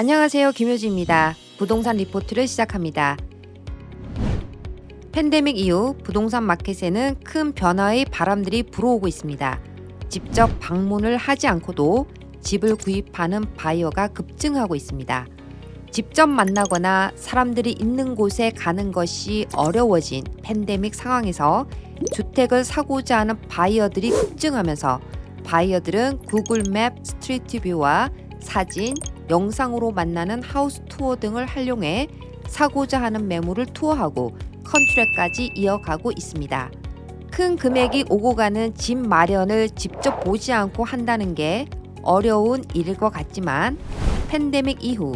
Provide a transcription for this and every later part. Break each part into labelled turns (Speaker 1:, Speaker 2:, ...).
Speaker 1: 안녕하세요. 김효지입니다. 부동산 리포트를 시작합니다. 팬데믹 이후 부동산 마켓에는 큰 변화의 바람들이 불어오고 있습니다. 직접 방문을 하지 않고도 집을 구입하는 바이어가 급증하고 있습니다. 직접 만나거나 사람들이 있는 곳에 가는 것이 어려워진 팬데믹 상황에서 주택을 사고자 하는 바이어들이 급증하면서 바이어들은 구글 맵 스트리트 뷰와 사진, 영상으로 만나는 하우스 투어 등을 활용해 사고자 하는 매물을 투어하고 컨트랙까지 이어가고 있습니다. 큰 금액이 오고 가는 집 마련을 직접 보지 않고 한다는 게 어려운 일일 것 같지만 팬데믹 이후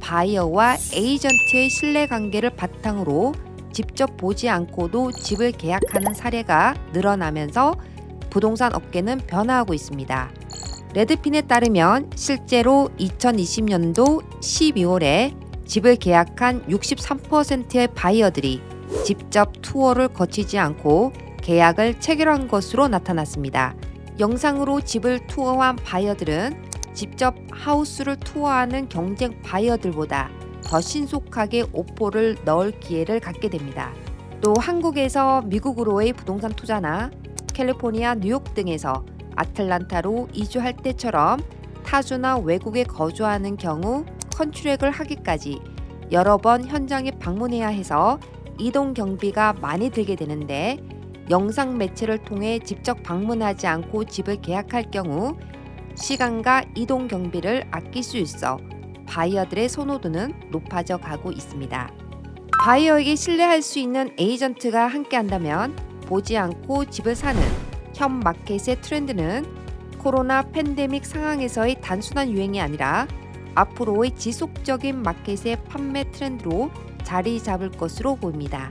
Speaker 1: 바이어와 에이전트의 신뢰 관계를 바탕으로 직접 보지 않고도 집을 계약하는 사례가 늘어나면서 부동산 업계는 변화하고 있습니다. 레드핀에 따르면 실제로 2020년도 12월에 집을 계약한 63%의 바이어들이 직접 투어를 거치지 않고 계약을 체결한 것으로 나타났습니다. 영상으로 집을 투어한 바이어들은 직접 하우스를 투어하는 경쟁 바이어들보다 더 신속하게 오포를 넣을 기회를 갖게 됩니다. 또 한국에서 미국으로의 부동산 투자나 캘리포니아, 뉴욕 등에서 아틀란타로 이주할 때처럼 타주나 외국에 거주하는 경우 컨트랙을 하기까지 여러 번 현장에 방문해야 해서 이동 경비가 많이 들게 되는데 영상 매체를 통해 직접 방문하지 않고 집을 계약할 경우 시간과 이동 경비를 아낄 수 있어 바이어들의 선호도는 높아져 가고 있습니다. 바이어에게 신뢰할 수 있는 에이전트가 함께 한다면 보지 않고 집을 사는 현 마켓의 트렌드는 코로나 팬데믹 상황에서의 단순한 유행이 아니라 앞으로의 지속적인 마켓의 판매 트렌드로 자리 잡을 것으로 보입니다.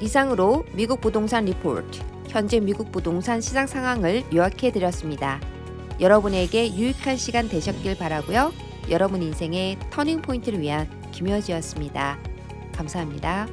Speaker 1: 이상으로 미국 부동산 리포트, 현재 미국 부동산 시장 상황을 요약해 드렸습니다. 여러분에게 유익한 시간 되셨길 바라고요. 여러분 인생의 터닝 포인트를 위한 김효지였습니다. 감사합니다.